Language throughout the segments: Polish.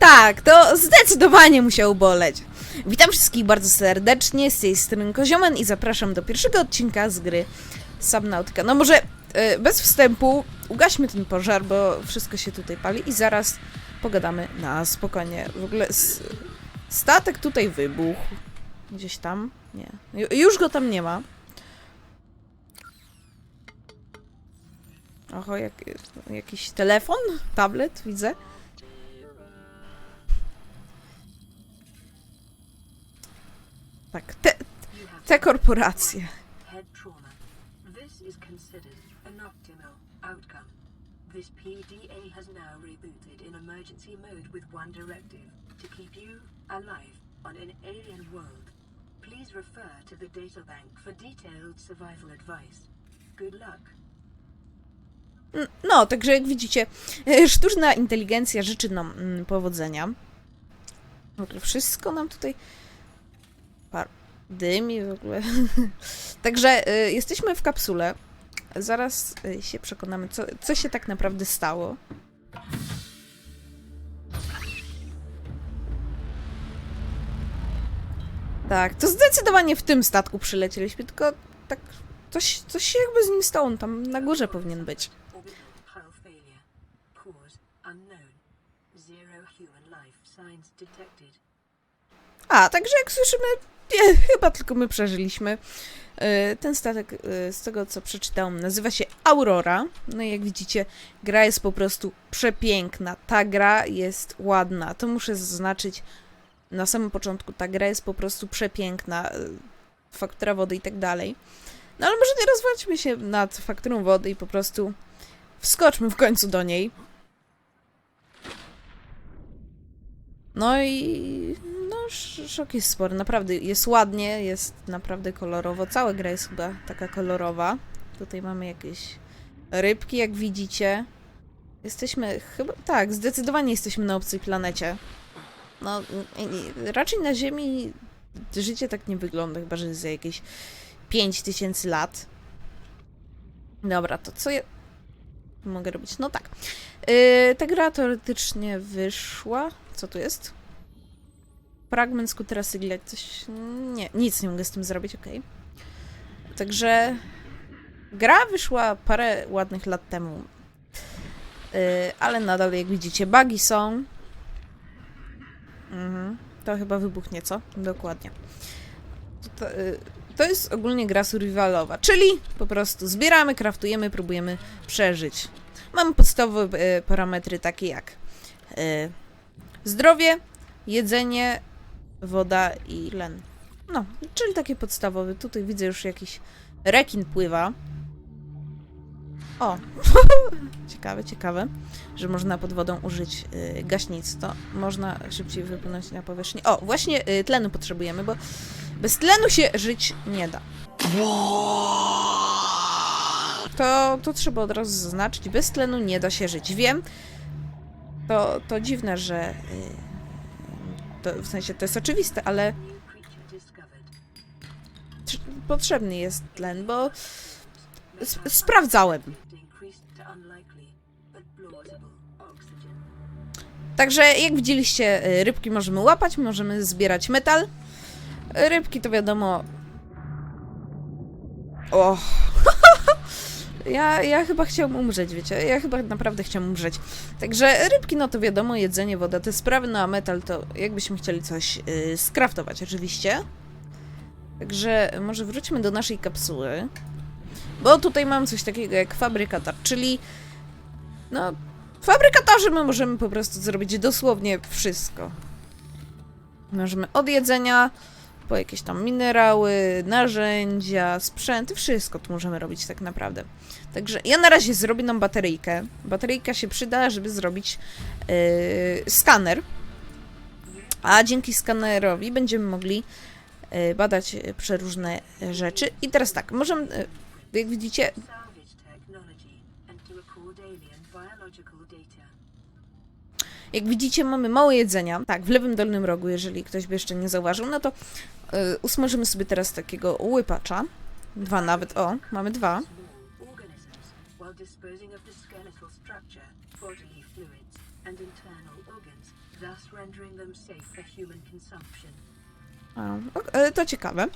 Tak, to zdecydowanie musiał boleć. Witam wszystkich bardzo serdecznie, z tej strony Koziomen i zapraszam do pierwszego odcinka z gry Subnautica. No może e, bez wstępu ugaśmy ten pożar, bo wszystko się tutaj pali i zaraz pogadamy na spokojnie. W ogóle statek tutaj wybuchł. Gdzieś tam? Nie. Ju- Już go tam nie ma. Oho, jak, jakiś telefon? Tablet? Widzę. Tak, te, te korporacje. This PDA has now rebooted in emergency mode with one directive to keep you alive on an alien world. Please refer to the databank for detailed survival advice. Good luck. No, także jak widzicie, e, sztuczna inteligencja życzy nam mm, powodzenia. W ogóle wszystko nam tutaj par... dymi w ogóle. Także e, jesteśmy w kapsule. Zaraz e, się przekonamy, co, co się tak naprawdę stało. Tak, to zdecydowanie w tym statku przylecieliśmy, tylko tak coś, coś się jakby z nim stało, on tam na górze powinien być. A, także jak słyszymy, nie, chyba tylko my przeżyliśmy. E, Ten statek, e, z tego co przeczytałam, nazywa się Aurora. No i jak widzicie, gra jest po prostu przepiękna. Ta gra jest ładna. To muszę zaznaczyć na samym początku. Ta gra jest po prostu przepiękna. e, Faktura wody i tak dalej. No ale może nie rozwalczmy się nad fakturą wody i po prostu wskoczmy w końcu do niej. No i szok jest spory. Naprawdę jest ładnie, jest naprawdę kolorowo. Cała gra jest chyba taka kolorowa. Tutaj mamy jakieś rybki, jak widzicie. Jesteśmy chyba. Tak, zdecydowanie jesteśmy na obcej planecie. No, raczej na Ziemi życie tak nie wygląda, chyba że jest za jakieś 5000 lat. Dobra, to co ja mogę robić? No tak. Yy, ta gra teoretycznie wyszła. Co tu jest? Fragment skutera Siglet. Coś. Nie, nic nie mogę z tym zrobić, okej. Także. Gra wyszła parę ładnych lat temu. Yy, ale nadal, jak widzicie, bugi są. Mhm. To chyba wybuchnie, co? Dokładnie. To, yy, to jest ogólnie gra survivalowa, czyli po prostu zbieramy, kraftujemy, próbujemy przeżyć. Mamy podstawowe e, parametry takie jak e, zdrowie, jedzenie, woda i len. No, czyli takie podstawowe. Tutaj widzę już jakiś rekin pływa. O, ciekawe, ciekawe, że można pod wodą użyć y, gaśnic. To można szybciej wypłynąć na powierzchnię. O, właśnie y, tlenu potrzebujemy, bo bez tlenu się żyć nie da. To, to trzeba od razu zaznaczyć. Bez tlenu nie da się żyć. Wiem, to, to dziwne, że. y, To, w sensie to jest oczywiste, ale potrzebny jest tlen, bo sp- sprawdzałem. Także jak widzieliście, y, rybki możemy łapać, możemy zbierać metal. Rybki to wiadomo. O. ja, ja chyba chciałam umrzeć, wiecie. Ja chyba naprawdę chciałam umrzeć. Także rybki, no to wiadomo, jedzenie, woda, te sprawy, no a metal to jakbyśmy chcieli coś yy, skraftować, oczywiście. Także może wróćmy do naszej kapsuły. Bo tutaj mam coś takiego jak fabrykator, czyli no Fabrykatorzy my możemy po prostu zrobić dosłownie wszystko. Możemy od jedzenia, po jakieś tam minerały, narzędzia, sprzęty, wszystko tu możemy robić tak naprawdę. Także ja na razie zrobię nam bateryjkę. Bateryjka się przyda, żeby zrobić yy, skaner. A dzięki skanerowi będziemy mogli yy, badać przeróżne rzeczy. I teraz tak, możemy, yy, jak widzicie, Salvage technology and to record alien biological data. Jak widzicie, mamy mało jedzenia. Tak, w lewym dolnym rogu, jeżeli ktoś by jeszcze nie zauważył, no to y, usmażymy sobie teraz takiego łypacza. Dwa nawet, o, mamy dwa. And internal organs thus rendering them safe for human consumption. Ok, e, to ciekawe.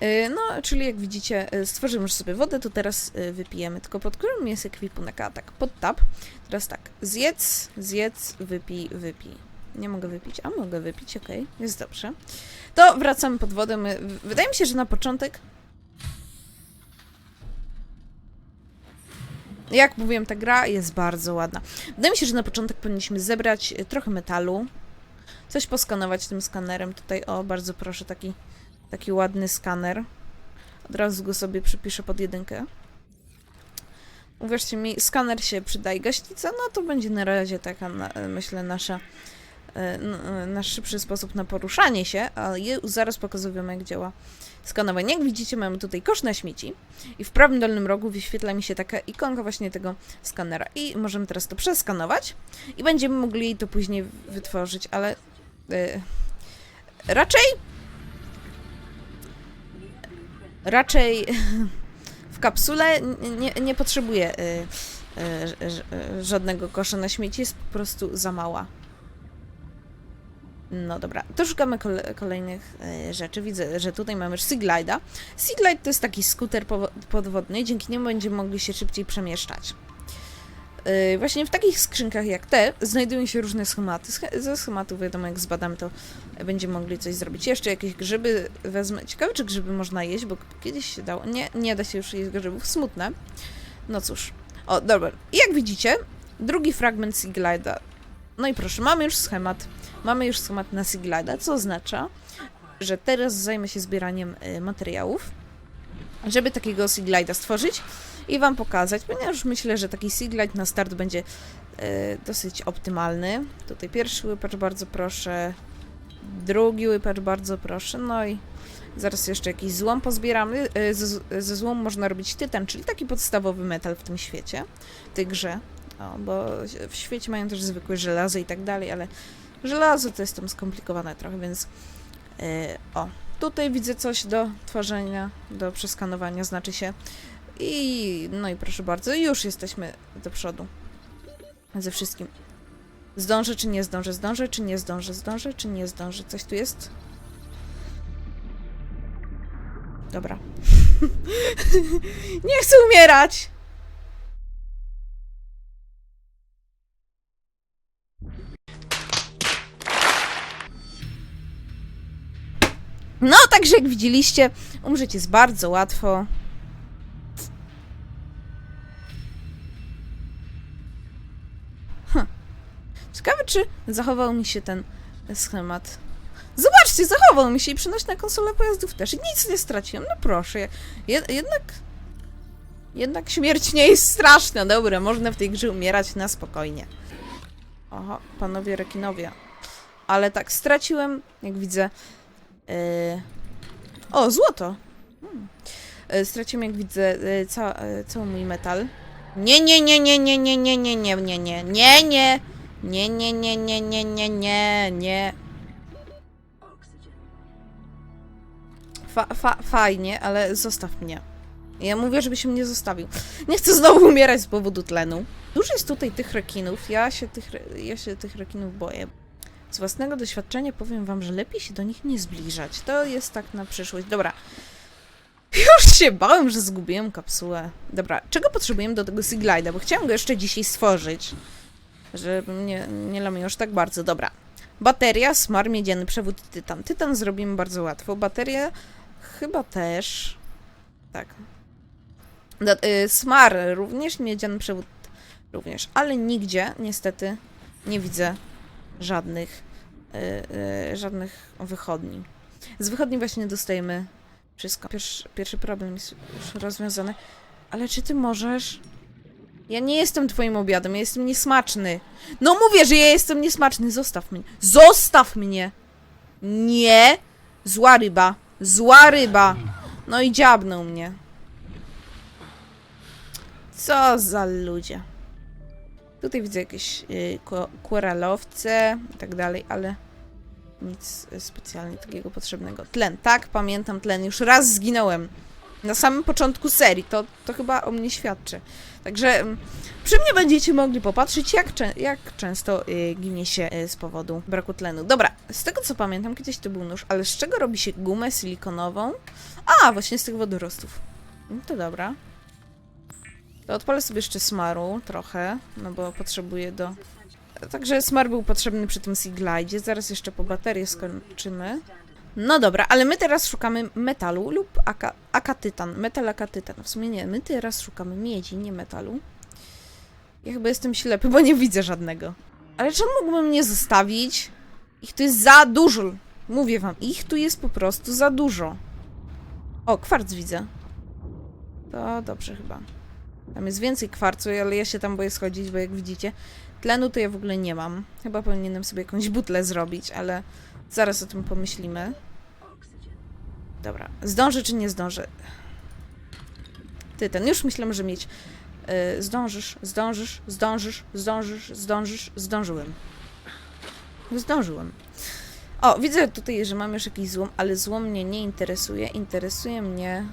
E, No, czyli jak widzicie, e, stworzymy już sobie wodę, to teraz wypijemy. Tylko pod którym jest ekwipunek? A tak, pod tab. Teraz tak, zjedz, zjedz, wypij, wypij. Nie mogę wypić, a mogę wypić, okej, jest dobrze. To wracamy pod wodę. Wydaje mi się, że na początek Jak mówiłem, ta gra jest bardzo ładna. Wydaje mi się, że na początek powinniśmy zebrać trochę metalu, coś poskanować tym skanerem. Tutaj, o, bardzo proszę, taki, taki ładny skaner. Od razu go sobie przypiszę pod jedynkę. Uwierzcie mi, skaner się przydaje. Gaśnica, no to będzie na razie taka, myślę, nasza, e, e, nasz szybszy sposób na poruszanie się, ale zaraz pokazuję, jak działa skanowanie. Jak widzicie, mamy tutaj kosz na śmieci i w prawym dolnym rogu wyświetla mi się taka ikonka właśnie tego skanera i możemy teraz to przeskanować i będziemy mogli to później wytworzyć, ale raczej New blueprint. raczej w kapsule nie, nie potrzebuję y, y, y, żadnego kosza na śmieci, jest po prostu za mała. No dobra, to szukamy kole, kolejnych y, rzeczy. Widzę, że tutaj mamy Sea Glide'a. Sea Glide to jest taki skuter podwodny, dzięki niemu będziemy mogli się szybciej przemieszczać. Y, Właśnie w takich skrzynkach jak te znajdują się różne schematy. Sch- Ze schematów wiadomo, jak zbadamy, to będziemy mogli coś zrobić. Jeszcze jakieś grzyby wezmę. Ciekawe, czy grzyby można jeść, bo kiedyś się dało. Nie, nie da się już jeść grzybów. Smutne. No cóż. O, dobra. I jak widzicie, drugi fragment Sea Glide'a. No i proszę, mamy już schemat. Mamy już schemat na Sea Glide'a, co oznacza, że teraz zajmę się zbieraniem y, materiałów, żeby takiego Sea Glide'a stworzyć i Wam pokazać, ponieważ myślę, że taki Glide na start będzie y, dosyć optymalny. Tutaj pierwszy łypacz, bardzo proszę. Drugi łypacz, bardzo proszę. No i zaraz jeszcze jakiś złom pozbieramy. Y, Ze, ze złomu można robić tytan, czyli taki podstawowy metal w tym świecie, w tej grze. O, bo w świecie mają też zwykłe żelazo i tak dalej, ale żelazo to jest tam skomplikowane trochę, więc y, o, tutaj widzę coś do tworzenia, do przeskanowania, znaczy się. I no i proszę bardzo, już jesteśmy do przodu ze wszystkim. Zdążę czy nie zdążę? Zdążę czy nie zdążę? Zdążę czy nie zdążę? Coś tu jest? Dobra. nie chcę umierać! No, także jak widzieliście, umrzeć jest bardzo łatwo. Ciekawe, czy zachował mi się ten schemat. Zobaczcie, zachował mi się i przenoś na konsolę pojazdów też. I nic nie straciłem. No proszę. Je, jednak. Jednak śmierć nie jest straszna. Dobra, można w tej grze umierać na spokojnie. Oho, panowie rekinowie. Ale tak, straciłem, jak widzę. Yy... O, złoto! Hmm. Yy, straciłem, jak widzę, yy, ca, yy, cały mój metal. Nie, nie, nie, nie, nie, nie, nie, nie, nie, nie, nie, nie, nie. Nie, nie, nie, nie, nie, nie, nie, nie. Fa, fa, fajnie, ale zostaw mnie. Ja mówię, żebyś mnie zostawił. Nie chcę znowu umierać z powodu tlenu. Dużo jest tutaj tych rekinów. Ja się tych, ja się tych rekinów boję. Z własnego doświadczenia powiem wam, że lepiej się do nich nie zbliżać. To jest tak na przyszłość. Dobra. Już się bałem, że zgubiłem kapsułę. Dobra, czego potrzebujemy do tego Siglida? Bo chciałam go jeszcze dzisiaj stworzyć. Żeby nie, nie lamił już tak bardzo. Dobra. Bateria, smar, miedziany przewód, tytan. Tytan zrobimy bardzo łatwo. Bateria chyba też. Tak. Y, smar również, miedziany przewód również. Ale nigdzie niestety nie widzę żadnych y, y, żadnych wychodni. Z wychodni właśnie dostajemy wszystko. Pierwszy, pierwszy problem jest już rozwiązany. Ale czy ty możesz? Ja nie jestem twoim obiadem, ja jestem niesmaczny. No mówię, że ja jestem niesmaczny. Zostaw mnie. Zostaw mnie! Nie! Zła ryba. Zła ryba. No i dziabnął mnie. Co za ludzie. Tutaj widzę jakieś y, ko- koralowce i tak dalej, ale nic specjalnie takiego potrzebnego. Tlen, tak, pamiętam tlen. Już raz zginąłem. Na samym początku serii, to, to chyba o mnie świadczy. Także mm, przy mnie będziecie mogli popatrzeć, jak, jak często y, ginie się y, z powodu braku tlenu. Dobra, z tego co pamiętam, kiedyś to był nóż, ale z czego robi się gumę silikonową? A, właśnie z tych wodorostów. No to dobra. To odpalę sobie jeszcze smaru trochę, no bo potrzebuję do... Także smar był potrzebny przy tym Seaglide. Zaraz jeszcze po baterię skończymy. No dobra, ale my teraz szukamy metalu lub aka, akatytan. Metal akatytan. W sumie nie, my teraz szukamy miedzi, nie metalu. Ja chyba jestem ślepy, bo nie widzę żadnego. Ale czy on mógłby mnie zostawić? Ich tu jest za dużo. Mówię wam, ich tu jest po prostu za dużo. O, kwarc widzę. To dobrze chyba. Tam jest więcej kwarcu, ale ja się tam boję schodzić, bo jak widzicie, tlenu to ja w ogóle nie mam. Chyba powinienem sobie jakąś butlę zrobić, ale zaraz o tym pomyślimy. Dobra, zdążę czy nie zdążę? Ty, ten już myślałem, że mieć. Yy, zdążysz, zdążysz, zdążysz, zdążysz, zdążysz, zdążyłem. Zdążyłem. O, widzę tutaj, że mam już jakiś złom, ale złom mnie nie interesuje. Interesuje mnie,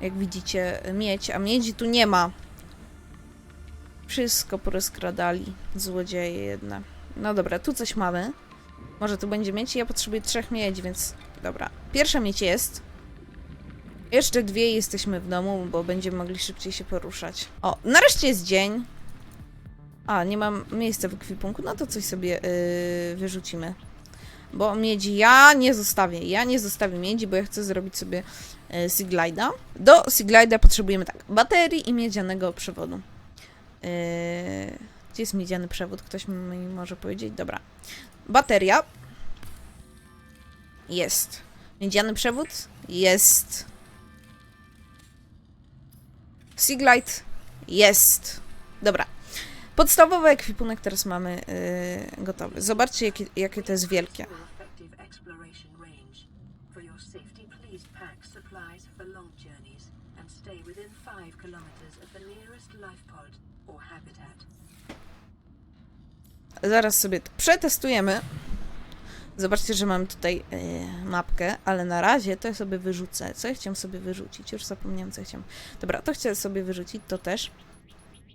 jak widzicie, miedź, a miedzi tu nie ma. Wszystko porozkradali, złodzieje jedne. No dobra, tu coś mamy. Może tu będzie miedź? Ja potrzebuję trzech miedzi, więc dobra. Pierwsza miedź jest. Jeszcze dwie jesteśmy w domu, bo będziemy mogli szybciej się poruszać. O, nareszcie jest dzień. A, nie mam miejsca w ekwipunku, no to coś sobie yy, wyrzucimy. Bo miedzi ja nie zostawię. Ja nie zostawię miedzi, bo ja chcę zrobić sobie yy. Do Seaglide'a potrzebujemy tak, baterii i miedzianego przewodu. Yy, gdzie jest miedziany przewód? Ktoś mi może powiedzieć? Dobra. Bateria. Jest. Miedziany przewód? Jest. Seaglide? Jest. Dobra. Podstawowy ekwipunek teraz mamy yy, gotowy. Zobaczcie, jakie, jakie to jest wielkie. Zaraz sobie to przetestujemy. Zobaczcie, że mam tutaj yy, mapkę, ale na razie to sobie wyrzucę. Co ja chciałam sobie wyrzucić? Już zapomniałam, co ja chciałam. Dobra, to chcę sobie wyrzucić, to też.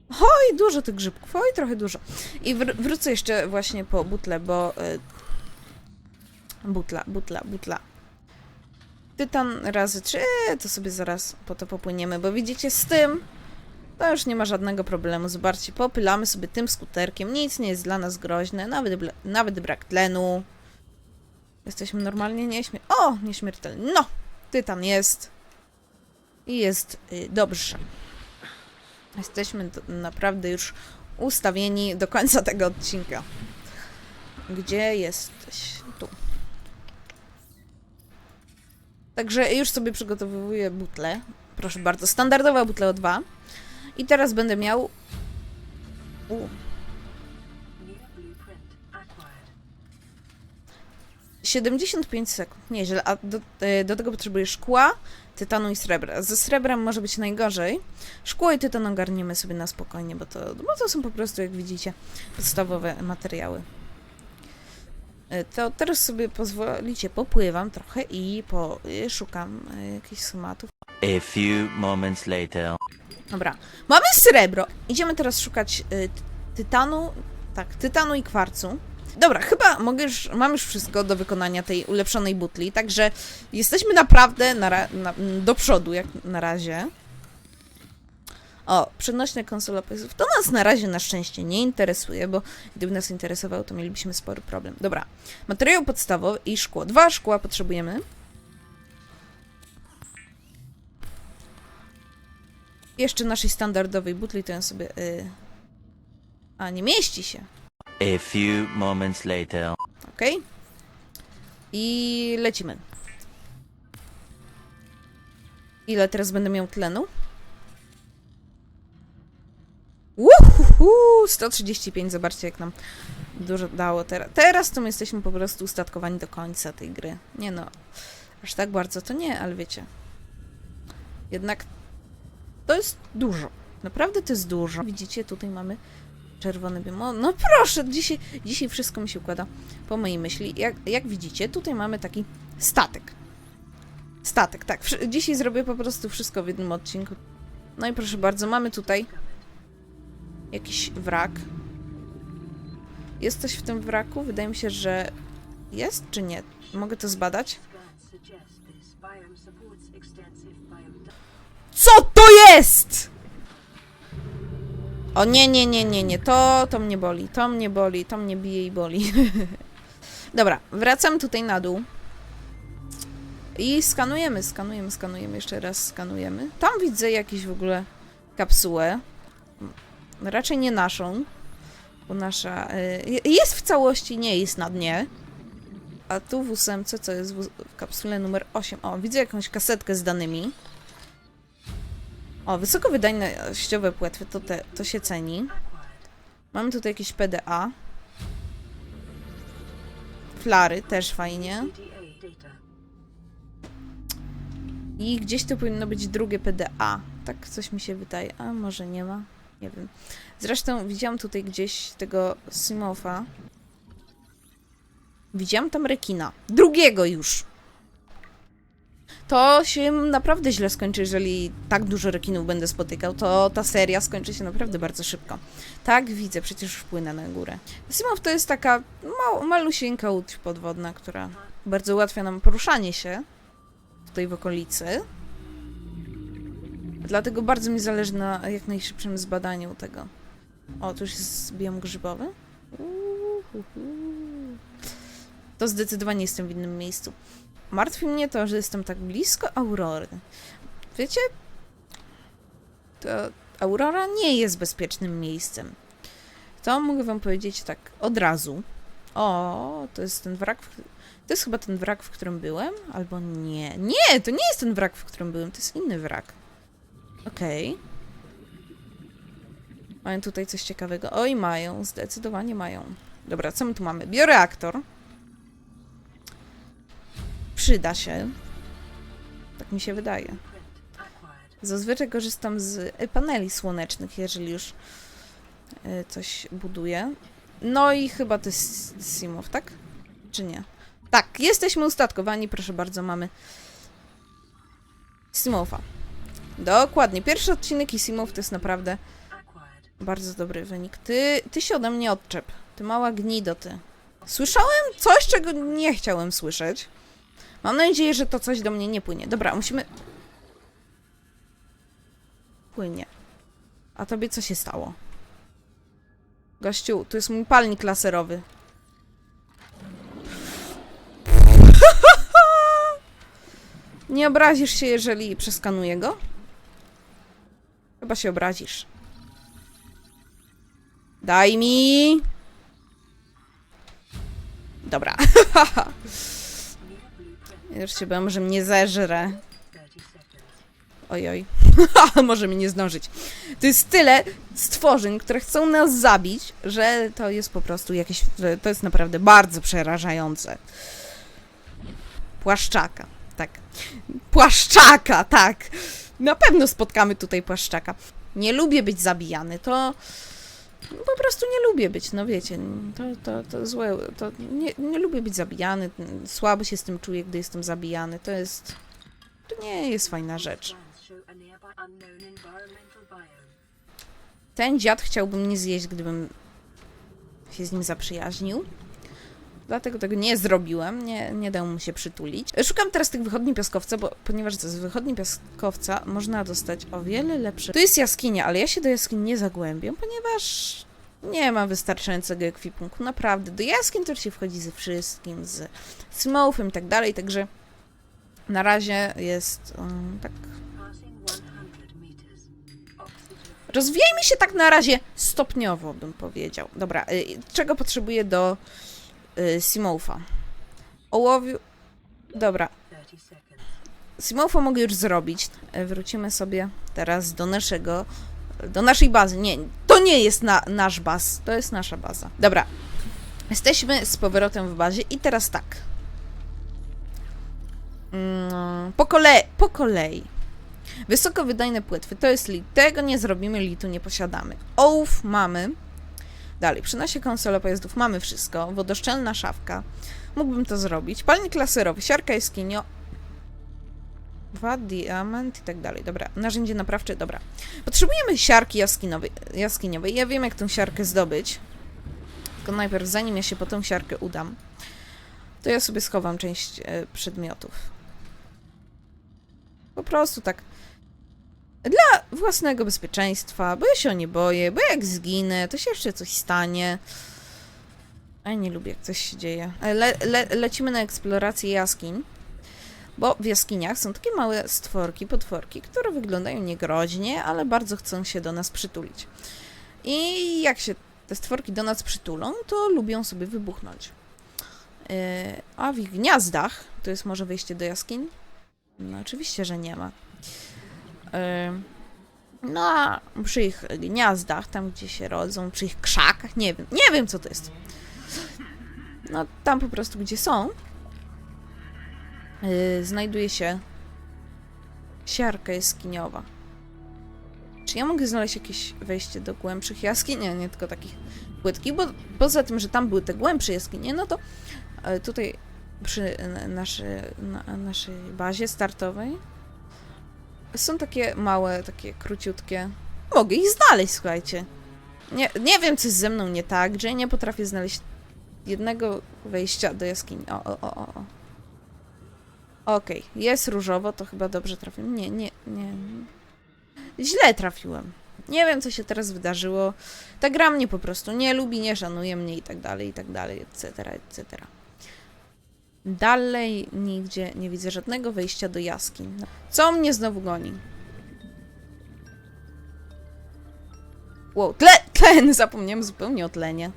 Oj, dużo tych grzybków, oj, trochę dużo. I wr- wrócę jeszcze właśnie po butle, bo... Yy, butla, butla, butla. Tytan razy trzy, to sobie zaraz po to popłyniemy, bo widzicie, z tym to już nie ma żadnego problemu. Zobaczcie, popylamy sobie tym skuterkiem. Nic nie jest dla nas groźne, nawet, nawet brak tlenu. Jesteśmy normalnie nieśmier... O, nieśmiertelni. No, tytan jest. I jest y, dobrze. Jesteśmy naprawdę już ustawieni do końca tego odcinka. Gdzie jesteś? Tu. Także już sobie przygotowuję butlę. Proszę bardzo, standardowa butla O2. I teraz będę miał. U, acquired. 75 sekund. Nieźle. A do, e, do tego potrzebuję szkła, tytanu i srebra. Ze srebrem może być najgorzej. Szkło i tytan ogarniemy sobie na spokojnie, bo to, bo to są po prostu, jak widzicie, podstawowe materiały. E, To teraz sobie pozwolicie, popływam trochę i poszukam jakichś schematów. A few moments later. Dobra, mamy srebro. Idziemy teraz szukać y, ty- tytanu. Tak, tytanu i kwarcu. Dobra, chyba mogę już, mam już wszystko do wykonania tej ulepszonej butli, także jesteśmy naprawdę na, na, do przodu, jak na razie. O, przenośna konsola PSów. To nas na razie na szczęście nie interesuje, bo gdyby nas interesowało, to mielibyśmy spory problem. Dobra, materiał podstawowy i szkło. Dwa szkła potrzebujemy. Jeszcze naszej standardowej butli to ja sobie... Y... A, nie mieści się. A few moments later. Ok. I lecimy. Ile teraz będę miał tlenu? Uhuhu! 135, zobaczcie jak nam dużo dało teraz. Teraz to my jesteśmy po prostu ustatkowani do końca tej gry. Nie no, aż tak bardzo to nie, ale wiecie. Jednak to jest dużo. Naprawdę to jest dużo. Widzicie, tutaj mamy czerwony biom. O, No proszę, dzisiaj, dzisiaj wszystko mi się układa po mojej myśli. Jak, jak widzicie, tutaj mamy taki statek. Statek, tak. Dzisiaj zrobię po prostu wszystko w jednym odcinku. No i proszę bardzo, mamy tutaj jakiś wrak. Jest coś w tym wraku? Wydaje mi się, że jest, czy nie? Mogę to zbadać? Co to jest? O nie, nie, nie, nie, nie, to, to mnie boli, to mnie boli, to mnie bije i boli. Dobra, wracam tutaj na dół. I skanujemy, skanujemy, skanujemy, jeszcze raz skanujemy. Tam widzę jakieś w ogóle kapsułę. Raczej nie naszą, bo nasza y, jest w całości, nie jest na dnie. A tu w ósemce, co jest w, w kapsule numer 8? O, widzę jakąś kasetkę z danymi. O, wysokowydajnościowe płetwy, to, te, to się ceni. Mamy tutaj jakieś PDA. Flary, też fajnie. I gdzieś tu powinno być drugie PDA. Tak coś mi się wydaje. A może nie ma? Nie wiem. Zresztą widziałam tutaj gdzieś tego Simofa. Widziałam tam rekina. Drugiego już. To się naprawdę źle skończy, jeżeli tak dużo rekinów będę spotykał. To ta seria skończy się naprawdę bardzo szybko. Tak, widzę, przecież już płynę na górę. Simow to jest taka mał, malusieńka łódź podwodna, która bardzo ułatwia nam poruszanie się tutaj w okolicy. Dlatego bardzo mi zależy na jak najszybszym zbadaniu tego. O, tu już jest biom grzybowy. Uhuhu. To zdecydowanie jestem w innym miejscu. Martwi mnie to, że jestem tak blisko Aurory. Wiecie, to Aurora nie jest bezpiecznym miejscem. To mogę wam powiedzieć tak od razu. O, to jest ten wrak, w, to jest chyba ten wrak, w którym byłem? Albo nie. Nie, to nie jest ten wrak, w którym byłem, to jest inny wrak. Okej. Mają tutaj coś ciekawego. Oj, mają, zdecydowanie mają. Dobra, co my tu mamy? Bioreaktor. Przyda się. Tak mi się wydaje. Zazwyczaj korzystam z paneli słonecznych, jeżeli już y, coś buduję. No i chyba to jest Simow, tak? Czy nie? Tak, jesteśmy ustatkowani, proszę bardzo, mamy Simowa. Dokładnie, pierwszy odcinek i Simow to jest naprawdę bardzo dobry wynik. Ty, ty się ode mnie odczep. Ty mała gnido, ty. Słyszałem coś, czego nie chciałem słyszeć. Mam nadzieję, że to coś do mnie nie płynie. Dobra, musimy... Płynie. A tobie co się stało? Gościu, tu jest mój palnik laserowy. Nie obrazisz się, jeżeli przeskanuję go? Chyba się obrazisz. Daj mi! Dobra. Już się bałem, że mnie zeżre. 30 seconds. Ojoj. Może mi nie zdążyć. To jest tyle stworzeń, które chcą nas zabić, że to jest po prostu jakieś... To jest naprawdę bardzo przerażające. Płaszczaka. Tak. Płaszczaka, tak. Na pewno spotkamy tutaj płaszczaka. Nie lubię być zabijany. To... Po prostu nie lubię być, no wiecie, to, to, to złe, to nie, nie lubię być zabijany, słabo się z tym czuję, gdy jestem zabijany, to jest, to nie jest fajna rzecz. Ten dziad chciałby mnie zjeść, gdybym się z nim zaprzyjaźnił. Dlatego tego nie zrobiłem, nie, nie dał mu się przytulić. Szukam teraz tych wychodni piaskowca, bo ponieważ z wychodni piaskowca można dostać o wiele lepsze. Tu jest jaskinia, ale ja się do jaskini nie zagłębię, ponieważ nie mam wystarczającego ekwipunku. Naprawdę, do jaskiń to się wchodzi ze wszystkim, z smoufem i tak dalej, także na razie jest um, tak Passing 100 meters. Oxygen. Rozwijajmy się tak na razie stopniowo, bym powiedział. Dobra, y, czego potrzebuję do y, Simoufa? Ołowiu... Dobra, 30 seconds. Simoufa mogę już zrobić. Y, Wrócimy sobie teraz do naszego... do naszej bazy. Nie, to nie jest na, nasz baz, to jest nasza baza. Dobra, jesteśmy z powrotem w bazie i teraz tak. Mm, po, kolei, po kolei. Wysokowydajne płetwy to jest lit. Tego nie zrobimy, litu nie posiadamy. Ołów mamy. Dalej, przy nasie konsole pojazdów mamy wszystko. Wodoszczelna szafka. Mógłbym to zrobić. Palnik laserowy, siarka jaskinio. Dwa, diament i tak dalej. Dobra, narzędzie naprawcze, dobra. Potrzebujemy siarki jaskiniowej. jaskiniowej. Ja wiem, jak tą siarkę zdobyć. Tylko najpierw, zanim ja się po tą siarkę udam, to ja sobie schowam część e, przedmiotów. Po prostu tak. Dla własnego bezpieczeństwa, bo ja się o nie boję, bo jak zginę, to się jeszcze coś stanie. A nie lubię, jak coś się dzieje. E, Le, le, lecimy na eksplorację jaskiń. Bo w jaskiniach są takie małe stworki, potworki, które wyglądają niegroźnie, ale bardzo chcą się do nas przytulić. I jak się te stworki do nas przytulą, to lubią sobie wybuchnąć. Yy, a w ich gniazdach, to jest może wejście do jaskiń? No oczywiście, że nie ma. Yy, no przy ich gniazdach, tam gdzie się rodzą, przy ich krzakach, nie wiem, nie wiem co to jest. No tam po prostu gdzie są, yy, znajduje się siarka jaskiniowa. Czy ja mogę znaleźć jakieś wejście do głębszych jaskiń? Nie, nie tylko takich płytkich, bo poza tym, że tam były te głębsze jaskinie, no to e, tutaj przy naszy, na naszej bazie startowej są takie małe, takie króciutkie. Mogę ich znaleźć, słuchajcie. Nie, nie wiem, co jest ze mną nie tak, że nie potrafię znaleźć jednego wejścia do jaskini. O, o, o, o. Okej, jest różowo, to chyba dobrze trafiłem. Nie, nie, nie. Źle trafiłem. Nie wiem, co się teraz wydarzyło. Ta gra mnie po prostu nie lubi, nie szanuje mnie i tak dalej, i tak dalej, etc., etc. Dalej nigdzie nie widzę żadnego wejścia do jaskiń. Co mnie znowu goni? Wow, tle, tlen! Zapomniałem zupełnie o tlenie.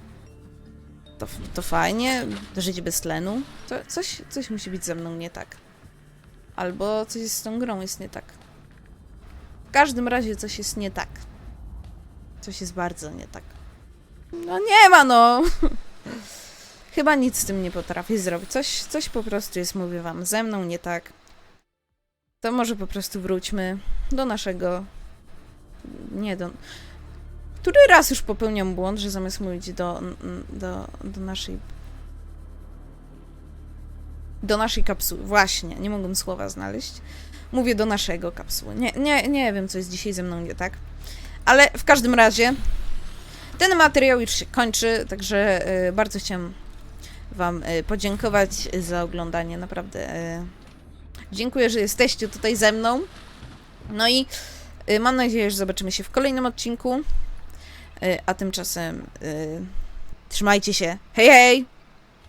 To, to fajnie, żyć bez tlenu. To coś, coś musi być ze mną nie tak. Albo coś z tą grą jest nie tak. W każdym razie coś jest nie tak. Coś jest bardzo nie tak. No nie ma no! Chyba nic z tym nie potrafię zrobić. Coś, coś po prostu jest, mówię wam, ze mną nie tak. To może po prostu wróćmy do naszego... Nie, do... Który raz już popełniam błąd, że zamiast mówić do, do, do naszej... Do naszej kapsuły. Właśnie, nie mogłem słowa znaleźć. Mówię do naszego kapsuły. Nie, nie, nie wiem, co jest dzisiaj ze mną nie tak. Ale w każdym razie ten materiał już się kończy, także y, bardzo chciałam Wam y, podziękować za oglądanie. Naprawdę y, dziękuję, że jesteście tutaj ze mną. No i y, mam nadzieję, że zobaczymy się w kolejnym odcinku. A tymczasem trzymajcie się. Hej, hej!